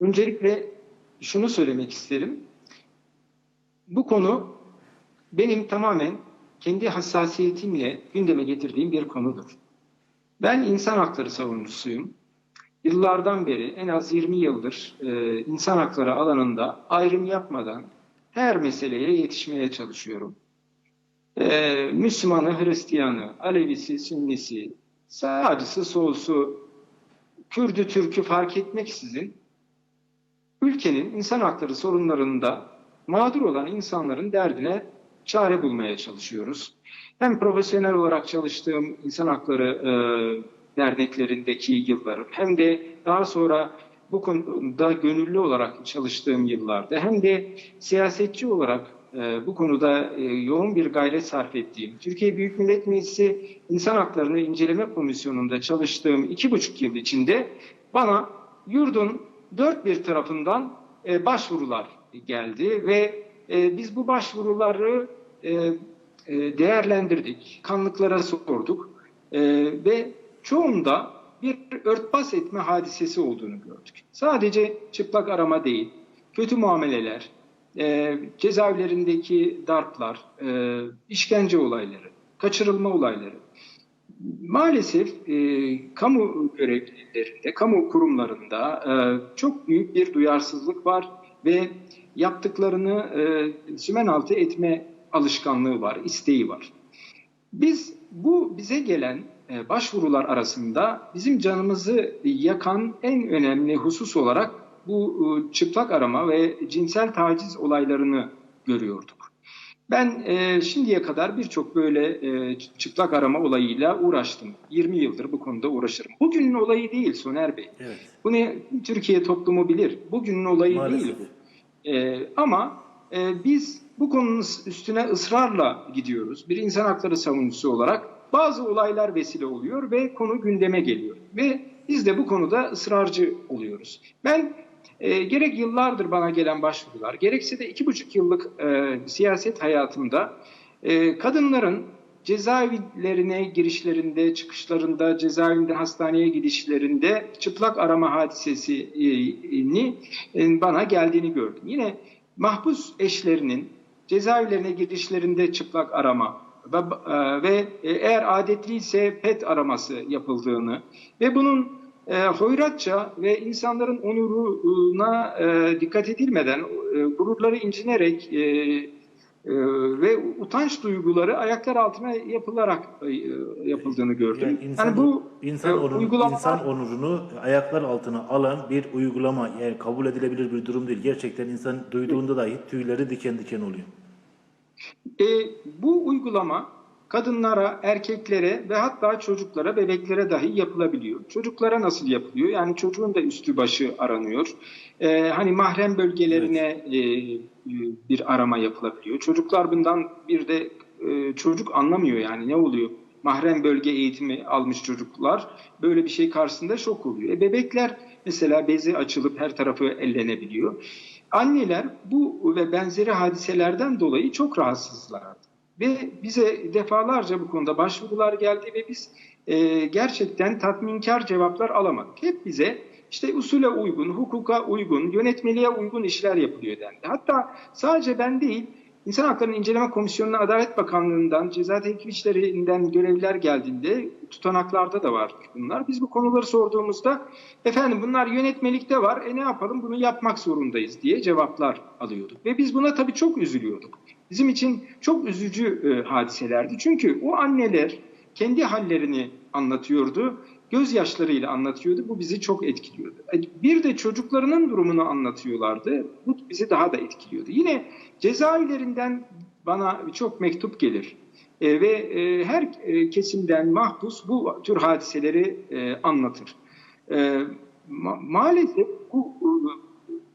Öncelikle şunu söylemek isterim. Bu konu benim tamamen kendi hassasiyetimle gündeme getirdiğim bir konudur. Ben insan hakları savunucusuyum. Yıllardan beri en az 20 yıldır e, insan hakları alanında ayrım yapmadan her meseleye yetişmeye çalışıyorum. E, Müslümanı, Hristiyanı, Alevisi, Sünnisi, sağcısı, solsu, Kürdü, Türk'ü fark etmeksizin ülkenin insan hakları sorunlarında mağdur olan insanların derdine çare bulmaya çalışıyoruz. Hem profesyonel olarak çalıştığım insan hakları e, derneklerindeki yıllarım hem de daha sonra bu konuda gönüllü olarak çalıştığım yıllarda hem de siyasetçi olarak e, bu konuda e, yoğun bir gayret sarf ettiğim, Türkiye Büyük Millet Meclisi İnsan Haklarını İnceleme Komisyonu'nda çalıştığım iki buçuk yıl içinde bana yurdun dört bir tarafından e, başvurular geldi ve e, biz bu başvuruları e, e, değerlendirdik, kanlıklara sorduk e, ve çoğunda bir örtbas etme hadisesi olduğunu gördük. Sadece çıplak arama değil, kötü muameleler, e, cezaevlerindeki darplar, e, işkence olayları, kaçırılma olayları. Maalesef e, kamu görevlilerinde, kamu kurumlarında e, çok büyük bir duyarsızlık var ve yaptıklarını e, sümen altı etme alışkanlığı var, isteği var. Biz bu bize gelen e, başvurular arasında bizim canımızı yakan en önemli husus olarak bu e, çıplak arama ve cinsel taciz olaylarını görüyorduk. Ben e, şimdiye kadar birçok böyle e, çıplak arama olayıyla uğraştım. 20 yıldır bu konuda uğraşırım. Bugünün olayı değil Soner Bey. Evet. Bunu Türkiye toplumu bilir. Bugünün olayı Maalesef. değil bu. E, ama e, biz bu konunun üstüne ısrarla gidiyoruz. Bir insan hakları savunucusu olarak bazı olaylar vesile oluyor ve konu gündeme geliyor. Ve biz de bu konuda ısrarcı oluyoruz. Ben e, gerek yıllardır bana gelen başvurular, gerekse de iki buçuk yıllık e, siyaset hayatımda e, kadınların cezaevlerine girişlerinde, çıkışlarında, cezaevinde hastaneye gidişlerinde çıplak arama hadisesini e, bana geldiğini gördüm. Yine mahpus eşlerinin cezaevlerine girişlerinde çıplak arama ve, e, eğer adetliyse PET araması yapıldığını ve bunun e, hoyratça ve insanların onuruna e, dikkat edilmeden e, gururları incinerek e, e, ve utanç duyguları ayaklar altına yapılarak e, yapıldığını gördüm. Yani insan, yani bu insan, e, onur- uygulamalar- insan onurunu ayaklar altına alan bir uygulama. Yani kabul edilebilir bir durum değil. Gerçekten insan duyduğunda dahi tüyleri diken diken oluyor. E, bu uygulama kadınlara, erkeklere ve hatta çocuklara, bebeklere dahi yapılabiliyor. Çocuklara nasıl yapılıyor? Yani çocuğun da üstü başı aranıyor. E, hani mahrem bölgelerine e, bir arama yapılabiliyor. Çocuklar bundan bir de e, çocuk anlamıyor yani ne oluyor? Mahrem bölge eğitimi almış çocuklar böyle bir şey karşısında şok oluyor. E, bebekler mesela bezi açılıp her tarafı ellenebiliyor. Anneler bu ve benzeri hadiselerden dolayı çok rahatsızlardı. Ve bize defalarca bu konuda başvurular geldi ve biz e, gerçekten tatminkar cevaplar alamadık. Hep bize işte usule uygun, hukuka uygun, yönetmeliğe uygun işler yapılıyor dendi. Hatta sadece ben değil, İnsan Hakları İnceleme Komisyonu'na Adalet Bakanlığı'ndan, ceza teklif işlerinden görevliler geldiğinde tutanaklarda da var bunlar. Biz bu konuları sorduğumuzda efendim bunlar yönetmelikte var, e ne yapalım bunu yapmak zorundayız diye cevaplar alıyorduk. Ve biz buna tabii çok üzülüyorduk. Bizim için çok üzücü e, hadiselerdi. Çünkü o anneler kendi hallerini anlatıyordu, gözyaşlarıyla anlatıyordu. Bu bizi çok etkiliyordu. E, Bir de çocuklarının durumunu anlatıyorlardı. Bu bizi daha da etkiliyordu. Yine cezaevlerinden bana çok mektup gelir. E, ve e, her e, kesimden mahpus bu tür hadiseleri e, anlatır. E, ma- maalesef bu e,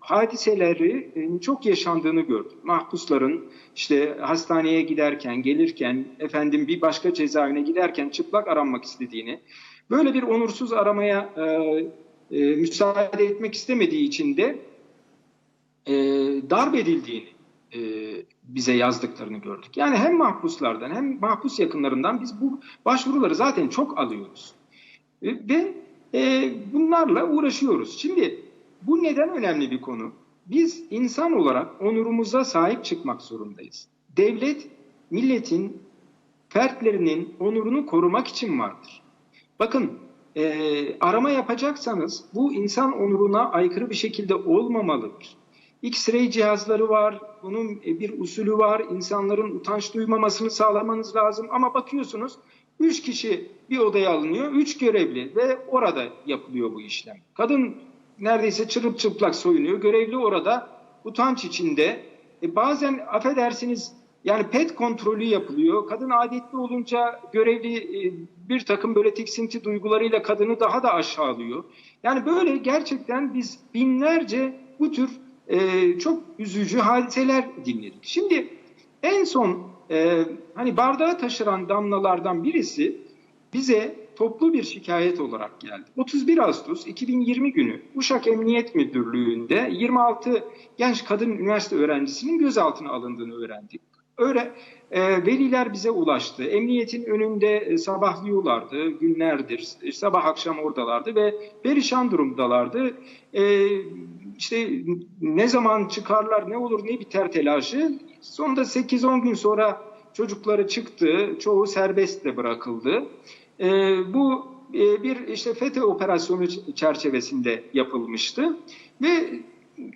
hadiseleri e, çok yaşandığını gördüm. Mahpusların işte hastaneye giderken, gelirken, efendim bir başka cezaevine giderken çıplak aranmak istediğini, böyle bir onursuz aramaya e, e, müsaade etmek istemediği için de e, darp edildiğini e, bize yazdıklarını gördük. Yani hem mahpuslardan hem mahpus yakınlarından biz bu başvuruları zaten çok alıyoruz. E, ve e, bunlarla uğraşıyoruz. Şimdi Bu neden önemli bir konu? Biz insan olarak onurumuza sahip çıkmak zorundayız. Devlet, milletin, fertlerinin onurunu korumak için vardır. Bakın e, arama yapacaksanız bu insan onuruna aykırı bir şekilde olmamalıdır. X-ray cihazları var, bunun e, bir usulü var, insanların utanç duymamasını sağlamanız lazım. Ama bakıyorsunuz üç kişi bir odaya alınıyor, üç görevli ve orada yapılıyor bu işlem. Kadın neredeyse çırıp çıplak soyunuyor, görevli orada utanç içinde. E, bazen affedersiniz yani pet kontrolü yapılıyor. Kadın adetli olunca görevli e, bir takım böyle tiksinti duygularıyla kadını daha da aşağılıyor. Yani böyle gerçekten biz binlerce bu tür e, çok üzücü hadiseler dinledik. Şimdi en son e, hani bardağı taşıran damlalardan birisi bize toplu bir şikayet olarak geldi. 31 Ağustos 2020 günü Uşak Emniyet Müdürlüğü'nde 26 genç kadın üniversite öğrencisinin gözaltına alındığını öğrendik. Öyle e, veliler bize ulaştı. Emniyetin önünde e, sabahlıyorlardı günlerdir. E, sabah akşam oradalardı ve perişan durumdalardı. E, işte ne zaman çıkarlar, ne olur, ne biter telaşı. Sonunda 8-10 gün sonra çocukları çıktı. Çoğu serbest de bırakıldı. E, bu e, bir işte FETÖ operasyonu çerçevesinde yapılmıştı ve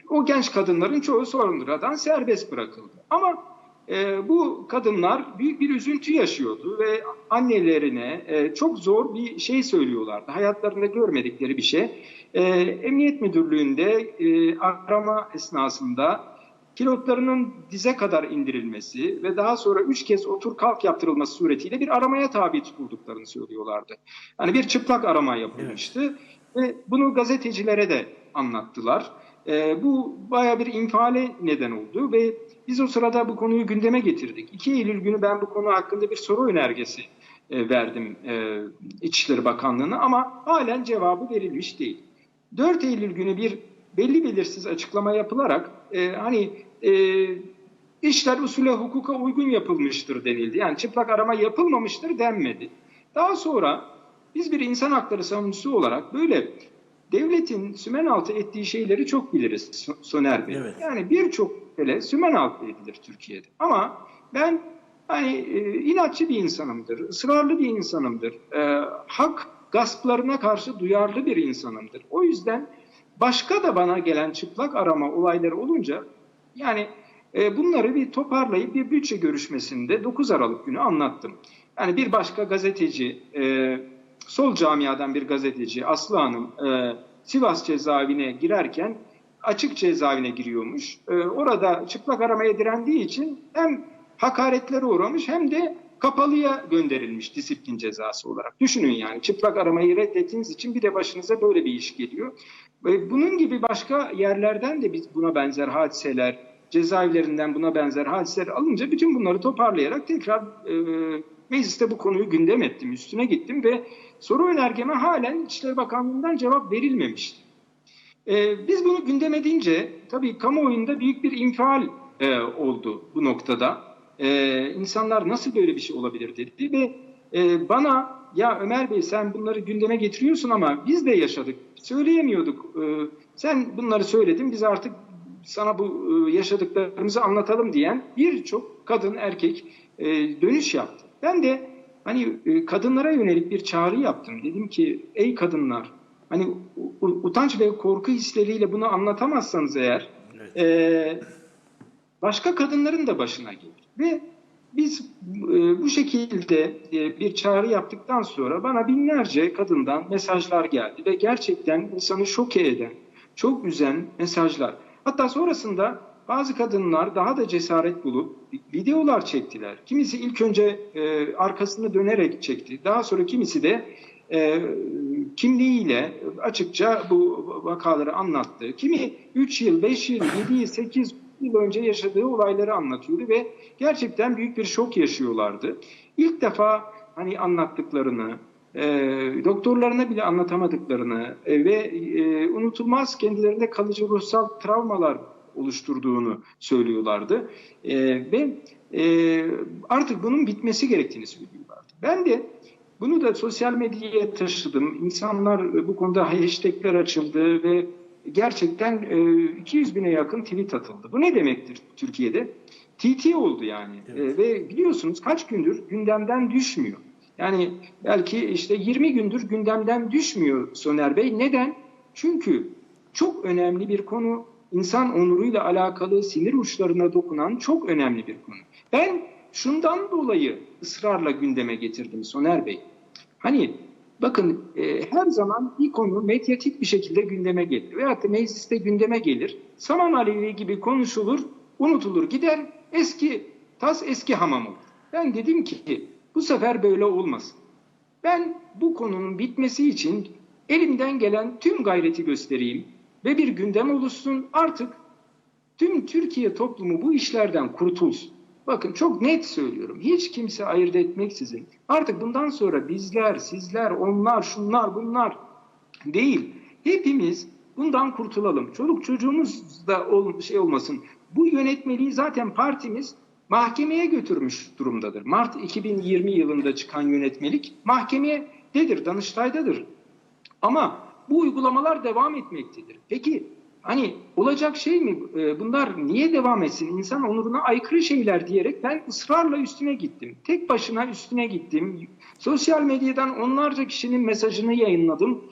o genç kadınların çoğu sonradan serbest bırakıldı. Ama e, bu kadınlar büyük bir üzüntü yaşıyordu ve annelerine e, çok zor bir şey söylüyorlardı. Hayatlarında görmedikleri bir şey. E, Emniyet Müdürlüğü'nde e, arama esnasında pilotlarının dize kadar indirilmesi ve daha sonra üç kez otur kalk yaptırılması suretiyle bir aramaya tabi tutulduklarını söylüyorlardı. Yani bir çıplak arama yapılmıştı evet. ve bunu gazetecilere de anlattılar. E, bu baya bir infiale neden oldu ve biz o sırada bu konuyu gündeme getirdik. 2 Eylül günü ben bu konu hakkında bir soru önergesi e, verdim e, İçişleri Bakanlığı'na ama halen cevabı verilmiş değil. 4 Eylül günü bir belli belirsiz açıklama yapılarak e, hani e, işler usule hukuka uygun yapılmıştır denildi. Yani çıplak arama yapılmamıştır denmedi. Daha sonra biz bir insan hakları savunucusu olarak böyle devletin sümen altı ettiği şeyleri çok biliriz Soner Bey. Evet. Yani birçok hele sümen altı edilir Türkiye'de. Ama ben hani e, inatçı bir insanımdır, ısrarlı bir insanımdır. E, hak gasplarına karşı duyarlı bir insanımdır. O yüzden başka da bana gelen çıplak arama olayları olunca yani e, bunları bir toparlayıp bir bütçe görüşmesinde 9 Aralık günü anlattım. Yani bir başka gazeteci, e, sol camiadan bir gazeteci Aslı Hanım e, Sivas cezaevine girerken açık cezaevine giriyormuş. E, orada çıplak aramaya direndiği için hem hakaretlere uğramış hem de kapalıya gönderilmiş disiplin cezası olarak. Düşünün yani çıplak aramayı reddettiğiniz için bir de başınıza böyle bir iş geliyor. Bunun gibi başka yerlerden de biz buna benzer hadiseler, cezaevlerinden buna benzer hadiseler alınca bütün bunları toparlayarak tekrar e, mecliste bu konuyu gündem ettim, üstüne gittim ve soru önergeme halen İçişleri Bakanlığı'ndan cevap verilmemişti. Ee, biz bunu gündem edince tabii kamuoyunda büyük bir infial e, oldu bu noktada. Ee, insanlar nasıl böyle bir şey olabilir dedi ve e, bana ya Ömer Bey sen bunları gündeme getiriyorsun ama biz de yaşadık, söyleyemiyorduk. Ee, sen bunları söyledin biz artık sana bu e, yaşadıklarımızı anlatalım diyen birçok kadın erkek e, dönüş yaptı. Ben de hani e, kadınlara yönelik bir çağrı yaptım. Dedim ki ey kadınlar hani utanç ve korku hisleriyle bunu anlatamazsanız eğer evet. e, başka kadınların da başına gelir. Ve biz e, bu şekilde e, bir çağrı yaptıktan sonra bana binlerce kadından mesajlar geldi ve gerçekten insanı şoke eden, çok üzen mesajlar. Hatta sonrasında bazı kadınlar daha da cesaret bulup videolar çektiler. Kimisi ilk önce e, arkasını dönerek çekti. Daha sonra kimisi de e, kimliğiyle açıkça bu vakaları anlattı. Kimi 3 yıl, 5 yıl, 7 yıl, 8 yıl önce yaşadığı olayları anlatıyordu ve gerçekten büyük bir şok yaşıyorlardı. İlk defa hani anlattıklarını, e, doktorlarına bile anlatamadıklarını e, ve e, unutulmaz kendilerinde kalıcı ruhsal travmalar oluşturduğunu söylüyorlardı. E, ve e, artık bunun bitmesi gerektiğini söylüyorlardı. Ben de bunu da sosyal medyaya taşıdım. İnsanlar bu konuda hashtagler açıldı ve gerçekten e, 200 bine yakın tweet atıldı. Bu ne demektir Türkiye'de? TT oldu yani. Evet. E, ve biliyorsunuz kaç gündür gündemden düşmüyor. Yani belki işte 20 gündür gündemden düşmüyor Soner Bey. Neden? Çünkü çok önemli bir konu, insan onuruyla alakalı sinir uçlarına dokunan çok önemli bir konu. Ben şundan dolayı ısrarla gündeme getirdim Soner Bey. Hani bakın e, her zaman bir konu medyatik bir şekilde gündeme gelir. Veyahut da mecliste gündeme gelir. Saman alevi gibi konuşulur, unutulur gider. Eski tas eski hamam olur. Ben dedim ki bu sefer böyle olmasın. Ben bu konunun bitmesi için elimden gelen tüm gayreti göstereyim ve bir gündem oluşsun. Artık tüm Türkiye toplumu bu işlerden kurtulsun. Bakın çok net söylüyorum. Hiç kimse ayırt etmeksizin. Artık bundan sonra bizler, sizler, onlar, şunlar, bunlar değil. Hepimiz bundan kurtulalım. Çoluk çocuğumuz da ol, şey olmasın. Bu yönetmeliği zaten partimiz mahkemeye götürmüş durumdadır. Mart 2020 yılında çıkan yönetmelik mahkemededir, Danıştay'dadır. Ama bu uygulamalar devam etmektedir. Peki hani olacak şey mi? Ee, Bunlar niye devam etsin? İnsan onuruna aykırı şeyler diyerek ben ısrarla üstüne gittim. Tek başına üstüne gittim. Sosyal medyadan onlarca kişinin mesajını yayınladım.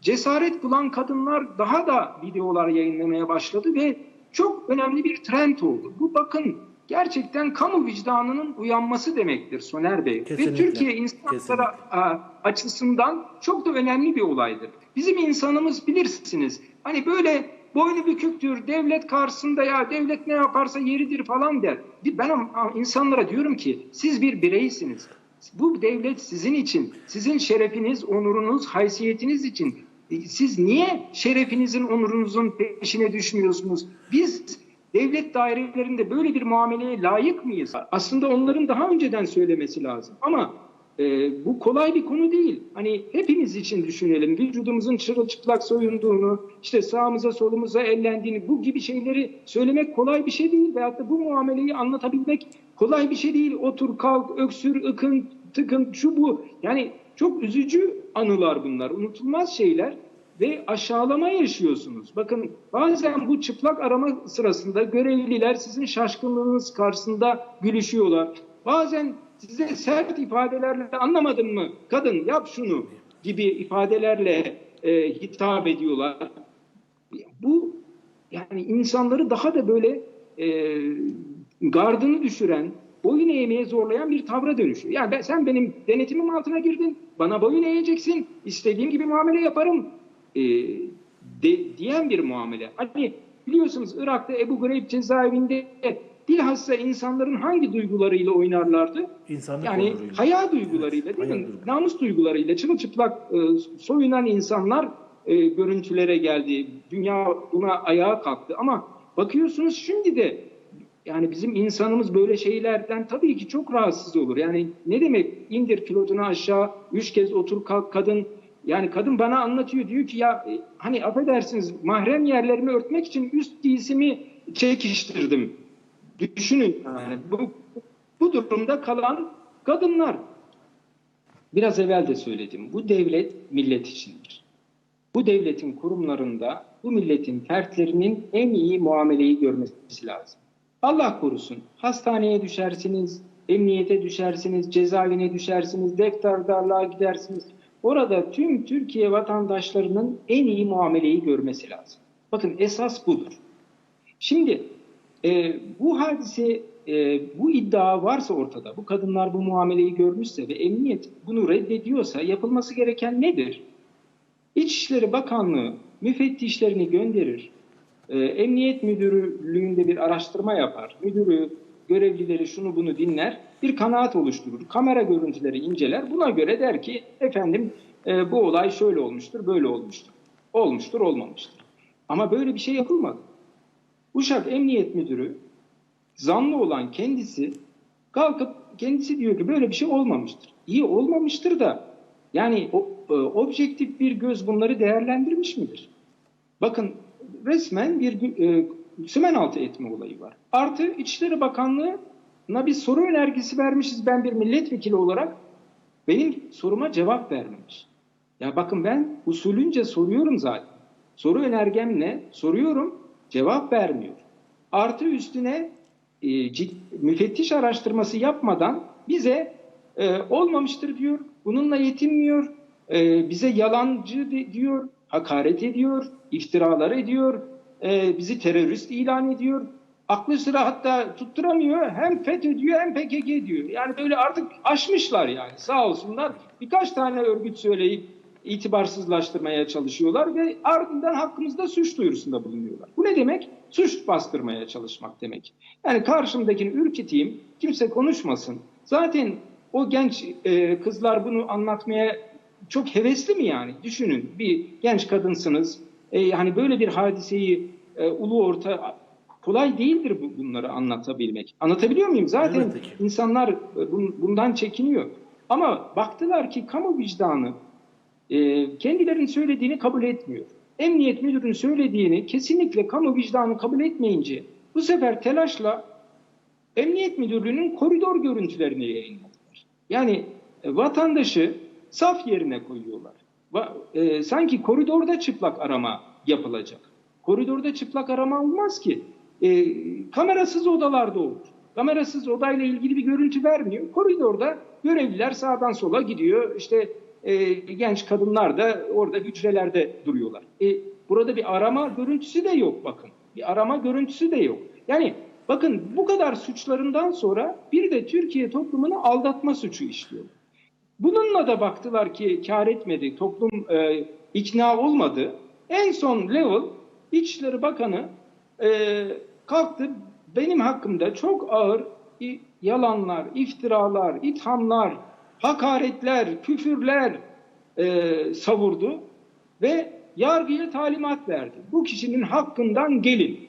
Cesaret bulan kadınlar daha da videolar yayınlamaya başladı ve çok önemli bir trend oldu. Bu bakın gerçekten kamu vicdanının uyanması demektir Soner Bey. Kesinlikle, Ve Türkiye insan hakları a, açısından çok da önemli bir olaydır. Bizim insanımız bilirsiniz. Hani böyle boynu büküktür, devlet karşısında ya devlet ne yaparsa yeridir falan der. Ben insanlara diyorum ki siz bir bireysiniz. Bu devlet sizin için, sizin şerefiniz, onurunuz, haysiyetiniz için. E, Siz niye şerefinizin, onurunuzun peşine düşmüyorsunuz? Biz devlet dairelerinde böyle bir muameleye layık mıyız? Aslında onların daha önceden söylemesi lazım. Ama e, bu kolay bir konu değil. Hani hepimiz için düşünelim. Vücudumuzun çırılçıplak soyunduğunu, işte sağımıza solumuza ellendiğini, bu gibi şeyleri söylemek kolay bir şey değil. Veyahut da bu muameleyi anlatabilmek kolay bir şey değil. Otur, kalk, öksür, ıkın, tıkın, şu bu. Yani çok üzücü anılar bunlar. Unutulmaz şeyler ve aşağılama yaşıyorsunuz. Bakın bazen bu çıplak arama sırasında görevliler sizin şaşkınlığınız karşısında gülüşüyorlar. Bazen size sert ifadelerle anlamadın mı kadın yap şunu gibi ifadelerle e, hitap ediyorlar. Bu yani insanları daha da böyle e, gardını düşüren, boyun eğmeye zorlayan bir tavra dönüşüyor. Yani ben, sen benim denetimim altına girdin, bana boyun eğeceksin, istediğim gibi muamele yaparım e, de, diyen bir muamele. Hani biliyorsunuz Irak'ta Ebu Greyb cezaevinde bilhassa insanların hangi duygularıyla oynarlardı? İnsanlık Yani onuruyla. haya duygularıyla değil hayal mi? duyguları. Namus duygularıyla çırılçıplak e, soyunan insanlar e, görüntülere geldi. Dünya buna ayağa kalktı. Ama bakıyorsunuz şimdi de yani bizim insanımız böyle şeylerden tabii ki çok rahatsız olur. Yani ne demek indir pilotunu aşağı, üç kez otur kalk kadın. Yani kadın bana anlatıyor diyor ki ya e, hani affedersiniz mahrem yerlerimi örtmek için üst giysimi çekiştirdim. Düşünün yani bu, bu durumda kalan kadınlar. Biraz evvel de söyledim. Bu devlet millet içindir. Bu devletin kurumlarında bu milletin fertlerinin en iyi muameleyi görmesi lazım. Allah korusun. Hastaneye düşersiniz, emniyete düşersiniz, cezaevine düşersiniz, defterdarlığa gidersiniz. Orada tüm Türkiye vatandaşlarının en iyi muameleyi görmesi lazım. Bakın esas budur. Şimdi e, bu hadise, e, bu iddia varsa ortada, bu kadınlar bu muameleyi görmüşse ve emniyet bunu reddediyorsa yapılması gereken nedir? İçişleri Bakanlığı müfettişlerini gönderir, e, emniyet müdürlüğünde bir araştırma yapar, müdürü, görevlileri şunu bunu dinler, bir kanaat oluşturur, kamera görüntüleri inceler, buna göre der ki efendim e, bu olay şöyle olmuştur, böyle olmuştur, olmuştur, olmamıştır. Ama böyle bir şey yapılmadı. Uşak Emniyet Müdürü zanlı olan kendisi kalkıp kendisi diyor ki böyle bir şey olmamıştır. İyi olmamıştır da yani o, e, objektif bir göz bunları değerlendirmiş midir? Bakın resmen bir e, sümen altı etme olayı var. Artı İçişleri Bakanlığı'na bir soru önergesi vermişiz ben bir milletvekili olarak. Benim soruma cevap vermemiş. Ya bakın ben usulünce soruyorum zaten. Soru önergemle soruyorum, cevap vermiyor. Artı üstüne e, cid- müfettiş araştırması yapmadan bize e, olmamıştır diyor, bununla yetinmiyor, e, bize yalancı di- diyor, hakaret ediyor, iftiralar ediyor, e, bizi terörist ilan ediyor. Aklı sıra hatta tutturamıyor. Hem FETÖ diyor hem PKK diyor. Yani böyle artık aşmışlar yani sağ olsunlar. Birkaç tane örgüt söyleyip itibarsızlaştırmaya çalışıyorlar ve ardından hakkımızda suç duyurusunda bulunuyorlar. Bu ne demek? Suç bastırmaya çalışmak demek. Yani karşımdakini ürküteyim, kimse konuşmasın. Zaten o genç e, kızlar bunu anlatmaya çok hevesli mi yani? Düşünün bir genç kadınsınız. E, hani böyle bir hadiseyi e, ulu orta kolay değildir bu, bunları anlatabilmek. Anlatabiliyor muyum? Zaten ki. insanlar e, bun- bundan çekiniyor. Ama baktılar ki kamu vicdanı e, kendilerinin söylediğini kabul etmiyor. Emniyet müdürünün söylediğini kesinlikle kamu vicdanı kabul etmeyince bu sefer telaşla Emniyet Müdürlüğü'nün koridor görüntülerini yayınladılar. Yani e, vatandaşı saf yerine koyuyorlar. E, sanki koridorda çıplak arama yapılacak. Koridorda çıplak arama olmaz ki. E, kamerasız odalarda olur. Kamerasız odayla ilgili bir görüntü vermiyor. Koridorda görevliler sağdan sola gidiyor. İşte e, genç kadınlar da orada hücrelerde duruyorlar. E, burada bir arama görüntüsü de yok bakın. Bir arama görüntüsü de yok. Yani bakın bu kadar suçlarından sonra bir de Türkiye toplumunu aldatma suçu işliyor. Bununla da baktılar ki kar etmedi, toplum e, ikna olmadı. En son level İçişleri Bakanı e, kalktı benim hakkımda çok ağır yalanlar, iftiralar, ithamlar, hakaretler, küfürler e, savurdu ve yargıya talimat verdi. Bu kişinin hakkından gelin.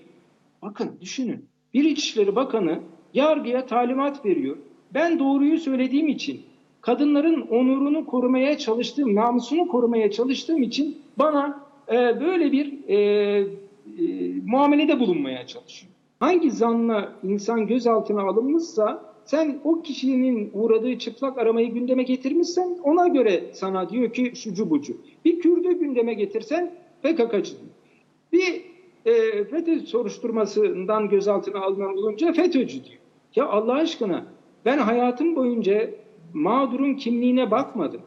Bakın düşünün. Bir İçişleri Bakanı yargıya talimat veriyor. Ben doğruyu söylediğim için, kadınların onurunu korumaya çalıştığım, namusunu korumaya çalıştığım için bana e, böyle bir e, e, muamelede bulunmaya çalışıyor. Hangi zanla insan gözaltına alınmışsa sen o kişinin uğradığı çıplak aramayı gündeme getirmişsen ona göre sana diyor ki şucu bucu. Bir Kürdü gündeme getirsen PKK'cı diyor. Bir e, FETÖ soruşturmasından gözaltına alınan olunca FETÖ'cü diyor. Ya Allah aşkına ben hayatım boyunca mağdurun kimliğine bakmadım.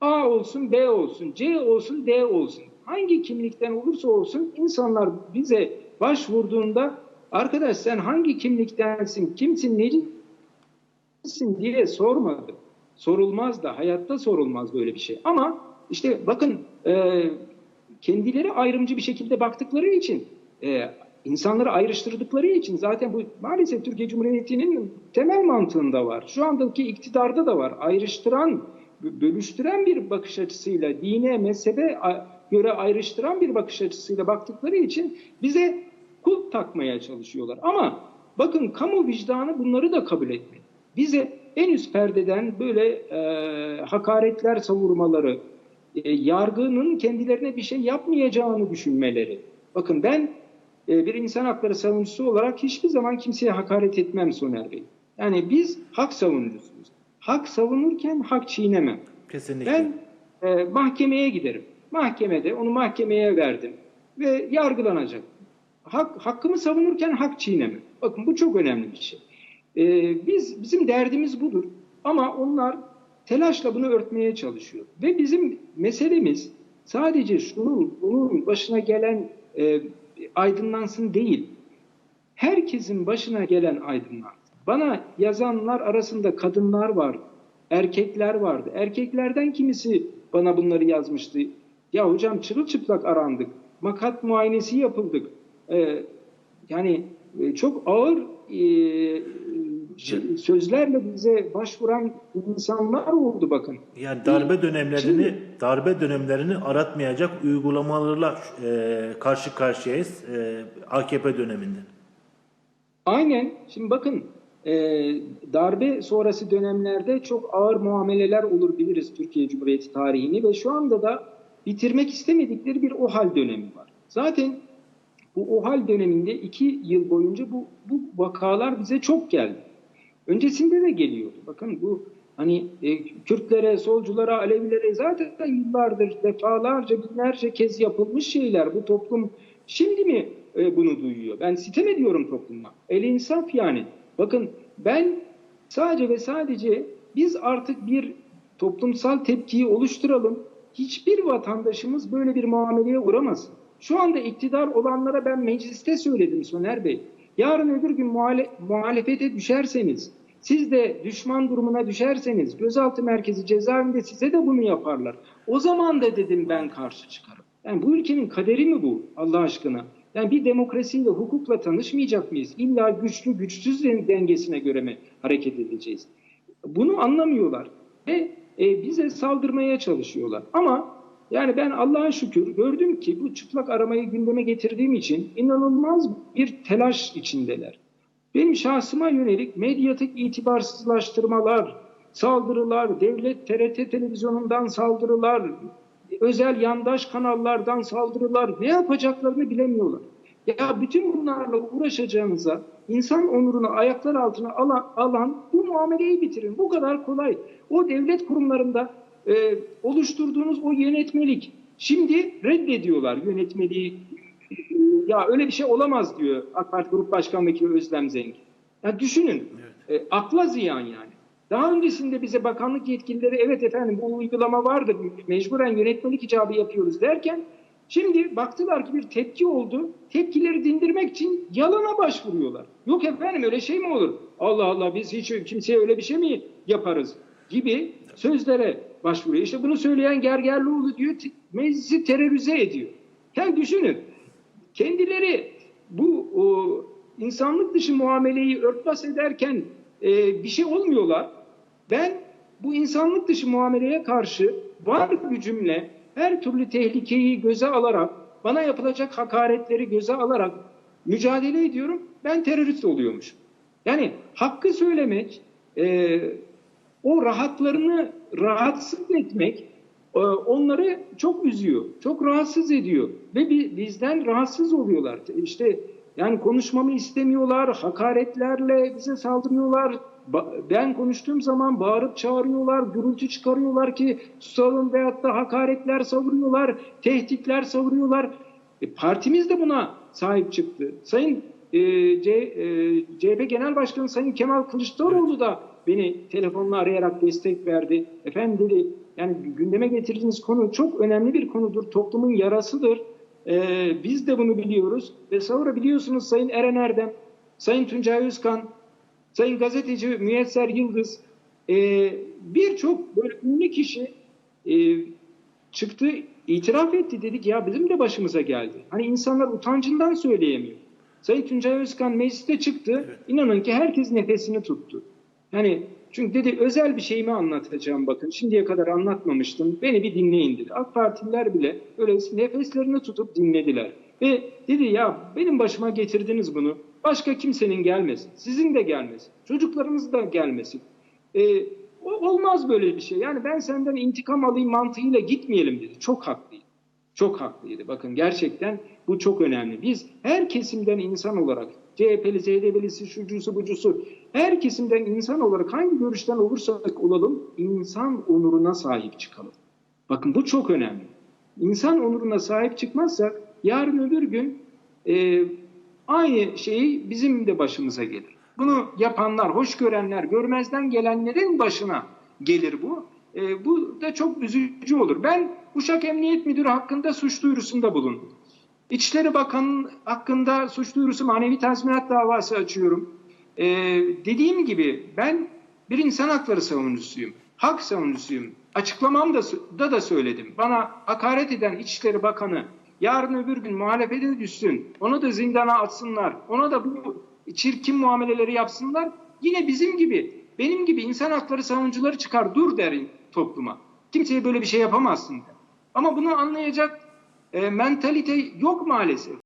A olsun, B olsun, C olsun, D olsun. Hangi kimlikten olursa olsun insanlar bize başvurduğunda arkadaş sen hangi kimliktensin, kimsin, necisin diye sormadı. Sorulmaz da, hayatta sorulmaz böyle bir şey. Ama işte bakın e, kendileri ayrımcı bir şekilde baktıkları için, e, insanları ayrıştırdıkları için zaten bu maalesef Türkiye Cumhuriyeti'nin temel mantığında var. Şu andaki iktidarda da var. Ayrıştıran, bö- bölüştüren bir bakış açısıyla, dine, mezhebe göre ayrıştıran bir bakış açısıyla baktıkları için bize kulp takmaya çalışıyorlar. Ama bakın kamu vicdanı bunları da kabul etmedi. Bize en üst perdeden böyle e, hakaretler savurmaları, e, yargının kendilerine bir şey yapmayacağını düşünmeleri. Bakın ben e, bir insan hakları savunucusu olarak hiçbir zaman kimseye hakaret etmem Soner Bey. Yani biz hak savunucusuyuz. Hak savunurken hak çiğnemem. Kesinlikle. Ben e, mahkemeye giderim. Mahkemede onu mahkemeye verdim ve yargılanacak. Hak, hakkımı savunurken hak çiğnemem. Bakın bu çok önemli bir şey. E, biz bizim derdimiz budur. Ama onlar telaşla bunu örtmeye çalışıyor. Ve bizim meselemiz sadece şunun bunun başına gelen e, aydınlansın değil. Herkesin başına gelen aydınlansın. Bana yazanlar arasında kadınlar vardı, erkekler vardı. Erkeklerden kimisi bana bunları yazmıştı. Ya hocam çırılçıplak arandık, makat muayenesi yapıldık. Ee, yani e, çok ağır e, sözlerle bize başvuran insanlar oldu bakın. Yani darbe dönemlerini darbe dönemlerini aratmayacak uygulamalarla e, karşı karşıyayız e, AKP döneminde. Aynen. Şimdi bakın e, darbe sonrası dönemlerde çok ağır muameleler olur biliriz Türkiye Cumhuriyeti tarihini ve şu anda da bitirmek istemedikleri bir OHAL dönemi var. Zaten bu OHAL döneminde iki yıl boyunca bu, bu vakalar bize çok geldi. Öncesinde de geliyordu. Bakın bu Hani e, Kürtlere, solculara, Alevilere zaten yıllardır defalarca binlerce kez yapılmış şeyler. Bu toplum şimdi mi e, bunu duyuyor? Ben sitem ediyorum topluma. El insaf yani. Bakın ben sadece ve sadece biz artık bir toplumsal tepkiyi oluşturalım. Hiçbir vatandaşımız böyle bir muameleye uğramasın. Şu anda iktidar olanlara ben mecliste söyledim Soner Bey. Yarın öbür gün muhale- muhalefete düşerseniz, siz de düşman durumuna düşerseniz, gözaltı merkezi cezaevinde size de bunu yaparlar. O zaman da dedim ben karşı çıkarım. Yani bu ülkenin kaderi mi bu Allah aşkına? Yani bir demokrasiyle, hukukla tanışmayacak mıyız? İlla güçlü, güçsüz dengesine göre mi hareket edeceğiz? Bunu anlamıyorlar ve e, bize saldırmaya çalışıyorlar. Ama yani ben Allah'a şükür gördüm ki bu çıplak aramayı gündeme getirdiğim için inanılmaz bir telaş içindeler. Benim şahsıma yönelik medyatik itibarsızlaştırmalar, saldırılar, devlet TRT televizyonundan saldırılar, özel yandaş kanallardan saldırılar ne yapacaklarını bilemiyorlar. Ya bütün bunlarla uğraşacağınıza insan onurunu ayaklar altına alan, alan bu muameleyi bitirin. Bu kadar kolay. O devlet kurumlarında e, oluşturduğunuz o yönetmelik şimdi reddediyorlar yönetmeliği. Ya öyle bir şey olamaz diyor AK Parti Grup Başkan Vekili Özlem Zengin. Ya düşünün e, akla ziyan yani. Daha öncesinde bize bakanlık yetkilileri evet efendim bu uygulama vardı mecburen yönetmelik icabı yapıyoruz derken Şimdi baktılar ki bir tepki oldu. Tepkileri dindirmek için yalana başvuruyorlar. Yok efendim öyle şey mi olur? Allah Allah biz hiç kimseye öyle bir şey mi yaparız? Gibi sözlere başvuruyor. İşte bunu söyleyen Gergerlioğlu diyor meclisi terörize ediyor. Yani düşünün kendileri bu o, insanlık dışı muameleyi örtbas ederken e, bir şey olmuyorlar. Ben bu insanlık dışı muameleye karşı var gücümle her türlü tehlikeyi göze alarak, bana yapılacak hakaretleri göze alarak mücadele ediyorum. Ben terörist oluyormuş. Yani hakkı söylemek, e, o rahatlarını rahatsız etmek e, onları çok üzüyor, çok rahatsız ediyor ve bizden rahatsız oluyorlar. İşte yani konuşmamı istemiyorlar, hakaretlerle bize saldırıyorlar, ben konuştuğum zaman bağırıp çağırıyorlar, gürültü çıkarıyorlar ki susalım veyahut da hakaretler savuruyorlar, tehditler savuruyorlar. E, partimiz de buna sahip çıktı. Sayın e, C, e, CHP Genel Başkanı Sayın Kemal Kılıçdaroğlu da beni telefonla arayarak destek verdi. Efendim dedi yani gündeme getirdiğiniz konu çok önemli bir konudur. Toplumun yarasıdır. E, biz de bunu biliyoruz. Ve sonra biliyorsunuz Sayın Eren Erdem, Sayın Tuncay Özkan, Sayın gazeteci Müyesser Yıldız e, birçok böyle ünlü kişi e, çıktı itiraf etti dedik ya bizim de başımıza geldi. Hani insanlar utancından söyleyemiyor. Sayın Tuncay Özkan mecliste çıktı. Evet. İnanın ki herkes nefesini tuttu. Yani çünkü dedi özel bir şeyimi anlatacağım bakın. Şimdiye kadar anlatmamıştım. Beni bir dinleyin dedi. AK Partililer bile öyle nefeslerini tutup dinlediler. Ve dedi ya benim başıma getirdiniz bunu. Başka kimsenin gelmesin. Sizin de gelmesin. Çocuklarınız da gelmesin. Ee, olmaz böyle bir şey. Yani ben senden intikam alayım mantığıyla gitmeyelim dedi. Çok haklıydı. Çok haklıydı. Bakın gerçekten bu çok önemli. Biz her kesimden insan olarak CHP'li, CHP'lisi, şucusu, bucusu her kesimden insan olarak hangi görüşten olursak olalım insan onuruna sahip çıkalım. Bakın bu çok önemli. İnsan onuruna sahip çıkmazsak yarın öbür gün e, aynı şeyi bizim de başımıza gelir. Bunu yapanlar, hoş görenler, görmezden gelenlerin başına gelir bu. E, bu da çok üzücü olur. Ben Uşak Emniyet Müdürü hakkında suç duyurusunda bulundum. İçişleri Bakanı hakkında suç duyurusu manevi tazminat davası açıyorum. E, dediğim gibi ben bir insan hakları savunucusuyum. Hak savunucusuyum. Açıklamamda da, da söyledim. Bana hakaret eden İçişleri Bakanı yarın öbür gün muhalefete düşsün. Onu da zindana atsınlar. Ona da bu çirkin muameleleri yapsınlar. Yine bizim gibi, benim gibi insan hakları savunucuları çıkar dur derin topluma. Kimseye böyle bir şey yapamazsın. Ama bunu anlayacak e, mentalite yok maalesef.